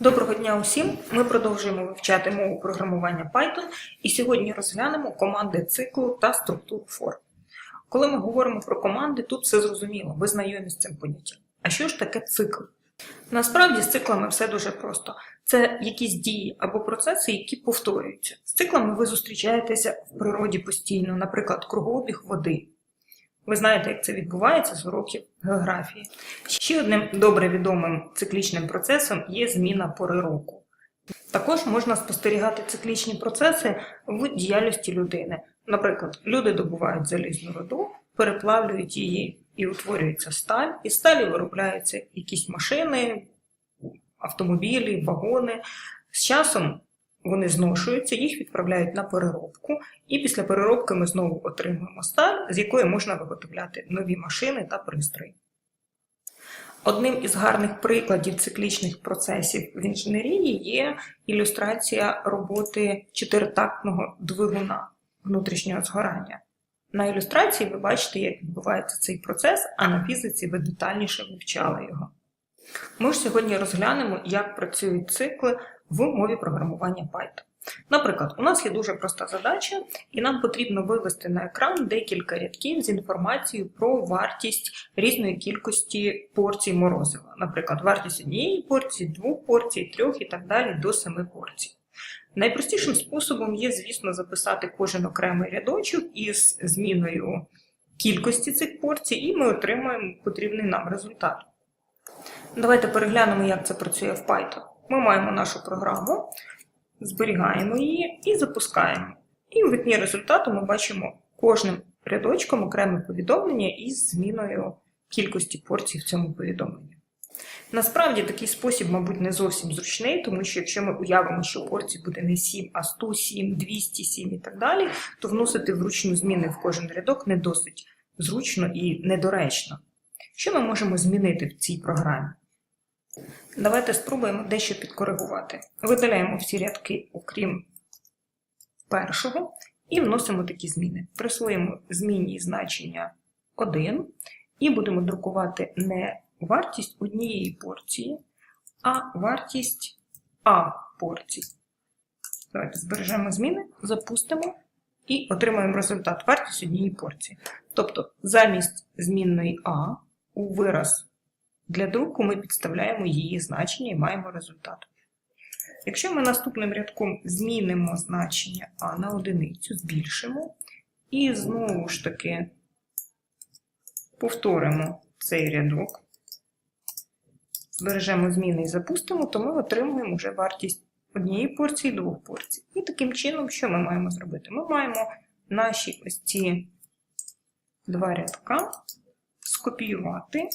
Доброго дня усім! Ми продовжуємо вивчати мову програмування Python і сьогодні розглянемо команди циклу та структуру for. Коли ми говоримо про команди, тут все зрозуміло, ви знайомі з цим поняттям. А що ж таке цикл? Насправді з циклами все дуже просто. Це якісь дії або процеси, які повторюються. З циклами ви зустрічаєтеся в природі постійно, наприклад, кругообіг води. Ви знаєте, як це відбувається з уроків географії. Ще одним добре відомим циклічним процесом є зміна пори року. Також можна спостерігати циклічні процеси в діяльності людини. Наприклад, люди добувають залізну руду, переплавлюють її і утворюється сталь, із сталі виробляються якісь машини, автомобілі, вагони. З часом вони зношуються, їх відправляють на переробку, і після переробки ми знову отримуємо сталь, з якої можна виготовляти нові машини та пристрої. Одним із гарних прикладів циклічних процесів в інженерії є ілюстрація роботи чотиритактного двигуна внутрішнього згорання. На ілюстрації ви бачите, як відбувається цей процес, а на фізиці ви детальніше вивчали його. Ми ж сьогодні розглянемо, як працюють цикли в мові програмування Python. Наприклад, у нас є дуже проста задача, і нам потрібно вивести на екран декілька рядків з інформацією про вартість різної кількості порцій морозива. Наприклад, вартість однієї порції, двох порцій, трьох і так далі до семи порцій. Найпростішим способом є, звісно, записати кожен окремий рядочок із зміною кількості цих порцій, і ми отримаємо потрібний нам результат. Давайте переглянемо, як це працює в Python. Ми маємо нашу програму, зберігаємо її і запускаємо. І в вікні результату ми бачимо кожним рядочком окреме повідомлення із зміною кількості порцій в цьому повідомленні. Насправді такий спосіб, мабуть, не зовсім зручний, тому що якщо ми уявимо, що порцій буде не 7, а 107, 207 і так далі, то вносити вручну зміни в кожен рядок не досить зручно і недоречно. Що ми можемо змінити в цій програмі? Давайте спробуємо дещо підкоригувати. Видаляємо всі рядки, окрім першого, і вносимо такі зміни. Присвоїмо змінні значення 1 і будемо друкувати не вартість однієї порції, а вартість А порцій. Давайте збережемо зміни, запустимо і отримаємо результат вартість однієї порції. Тобто, замість змінної А у вираз для друку ми підставляємо її значення і маємо результат. Якщо ми наступним рядком змінимо значення А на одиницю, збільшимо, і знову ж таки повторимо цей рядок, збережемо зміни і запустимо, то ми отримуємо вже вартість однієї порції двох порцій. І таким чином, що ми маємо зробити? Ми маємо наші ось ці два рядка скопіювати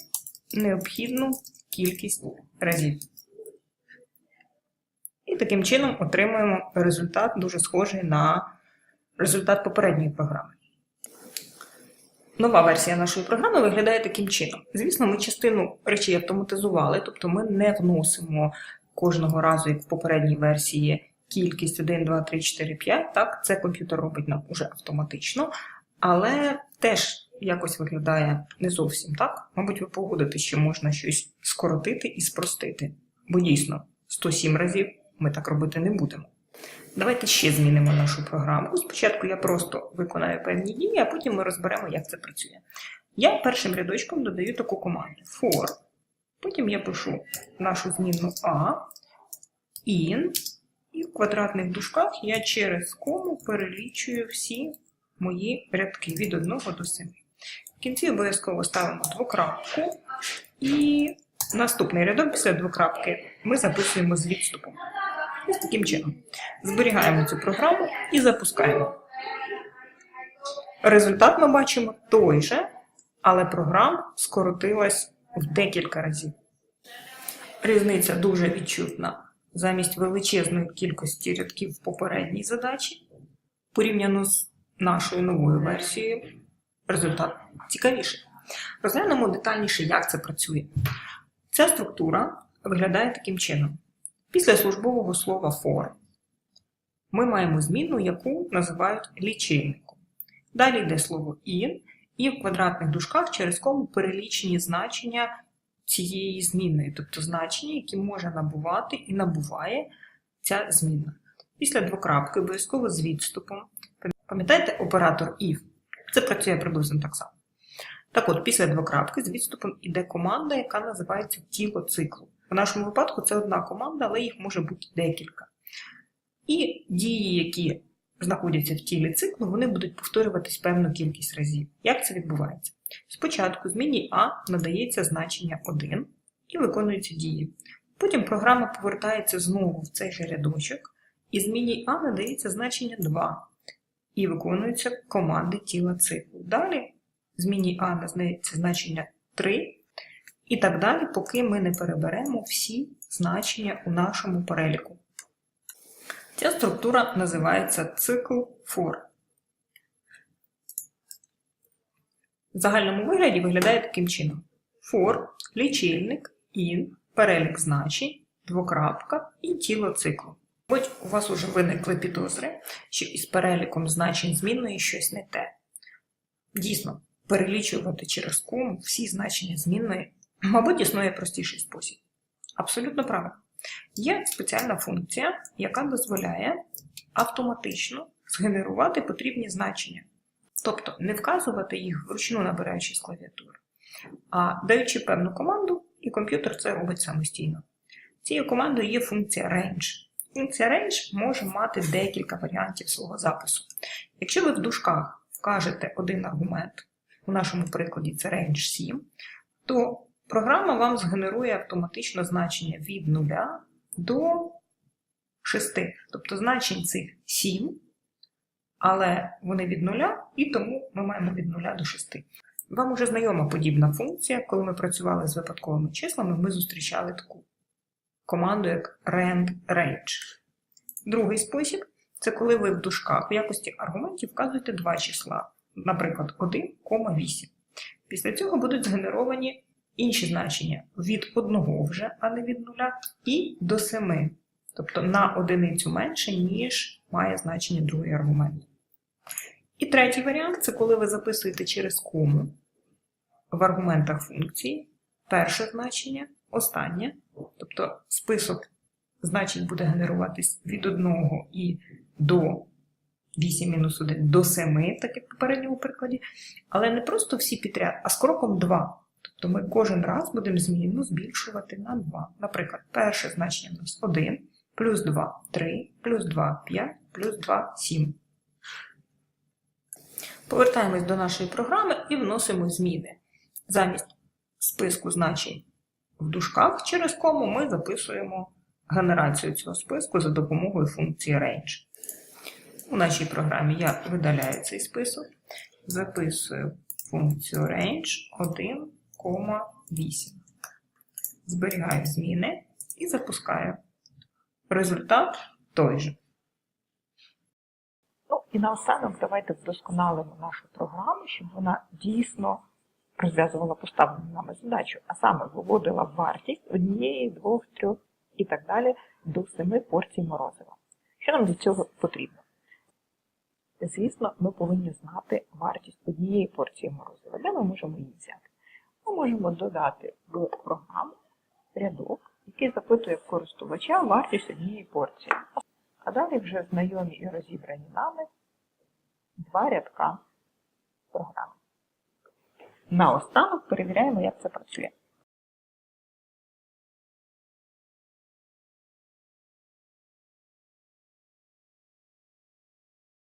необхідну кількість разів. І таким чином отримуємо результат дуже схожий на результат попередньої програми. Нова версія нашої програми виглядає таким чином. Звісно, ми частину речей автоматизували, тобто ми не вносимо кожного разу, як в попередній версії, кількість 1, 2, 3, 4, 5. Так, це комп'ютер робить нам уже автоматично, але теж якось виглядає не зовсім так. Мабуть, ви погодите, що можна щось скоротити і спростити. Бо дійсно 107 разів ми так робити не будемо. Давайте ще змінимо нашу програму. Спочатку я просто виконаю певні дії, а потім ми розберемо, як це працює. Я першим рядочком додаю таку команду for. Потім я пишу нашу змінну A, in, і в квадратних дужках я через кому перелічую всі мої рядки від 1 до 7. В кінці обов'язково ставимо двокрапку, і наступний рядок після двокрапки ми записуємо з відступом. Ось таким чином. Зберігаємо цю програму і запускаємо. Результат ми бачимо той же, але програма скоротилась в декілька разів. Різниця дуже відчутна. Замість величезної кількості рядків в попередній задачі, порівняно з нашою новою версією, результат цікавіший. Розглянемо детальніше, як це працює. Ця структура виглядає таким чином. Після службового слова for ми маємо зміну, яку називають лічильником. Далі йде слово in, і в квадратних дужках через кому перелічені значення цієї змінної, тобто значення, які може набувати і набуває ця змінна. Після двокрапки обов'язково з відступом. Пам'ятаєте оператор if? Це працює приблизно так само. Так от, після двокрапки з відступом іде команда, яка називається тіло циклу. В нашому випадку це одна команда, але їх може бути декілька. І дії, які знаходяться в тілі циклу, вони будуть повторюватись певну кількість разів. Як це відбувається? Спочатку зміні А надається значення 1 і виконуються дії. Потім програма повертається знову в цей же рядочок, і зміні А надається значення 2 і виконуються команди тіла циклу. Далі зміні А надається значення 3 і так далі, поки ми не переберемо всі значення у нашому переліку. Ця структура називається цикл for. В загальному вигляді виглядає таким чином: for, лічильник, in, перелік значень, двокрапка і тіло циклу. Хоч у вас уже виникли підозри, що із переліком значень змінної щось не те. Дійсно, перелічувати через кому всі значення змінної, мабуть, існує простіший спосіб. Абсолютно правильно. Є спеціальна функція, яка дозволяє автоматично згенерувати потрібні значення. Тобто не вказувати їх вручну набираючи з клавіатури, а даючи певну команду, і комп'ютер це робить самостійно. Цією командою є функція range. Функція range може мати декілька варіантів свого запису. Якщо ви в дужках вкажете один аргумент, у нашому прикладі це range 7, то програма вам згенерує автоматично значення від 0 до 6. Тобто значень цих 7, але вони від 0, і тому ми маємо від 0 до 6. Вам уже знайома подібна функція, коли ми працювали з випадковими числами, ми зустрічали таку команду як rand range. Другий спосіб це коли ви в дужках в якості аргументів вказуєте два числа, наприклад, 1,8. Після цього будуть згенеровані інші значення від 1 вже, а не від 0, і до 7. Тобто на одиницю менше, ніж має значення другий аргумент. І третій варіант це коли ви записуєте через кому в аргументах функції перше значення, останнє. Тобто список значень буде генеруватись від 1 і до 8-1 до 7, так як в попередньому прикладі. Але не просто всі підряд, а з кроком 2. Тобто ми кожен раз будемо змінну збільшувати на 2. Наприклад, перше значення у нас 1, плюс 2 3, плюс 2 5, плюс 2 7. Повертаємось до нашої програми і вносимо зміни. Замість списку значень в дужках через кому ми записуємо генерацію цього списку за допомогою функції range. У нашій програмі я видаляю цей список, записую функцію range 1,8. Зберігаю зміни і запускаю. Результат той же. Ну і наостанок давайте вдосконалимо нашу програму, щоб вона дійсно розв'язувала поставлену нами задачу, а саме виводила вартість однієї, двох, трьох і так далі до семи порцій морозива. Що нам для цього потрібно? Звісно, ми повинні знати вартість однієї порції морозива. Де ми можемо її взяти? Ми можемо додати в програму рядок, який запитує користувача вартість однієї порції. А далі вже знайомі і розібрані нами два рядка програми. Наостанок перевіряємо, як це працює.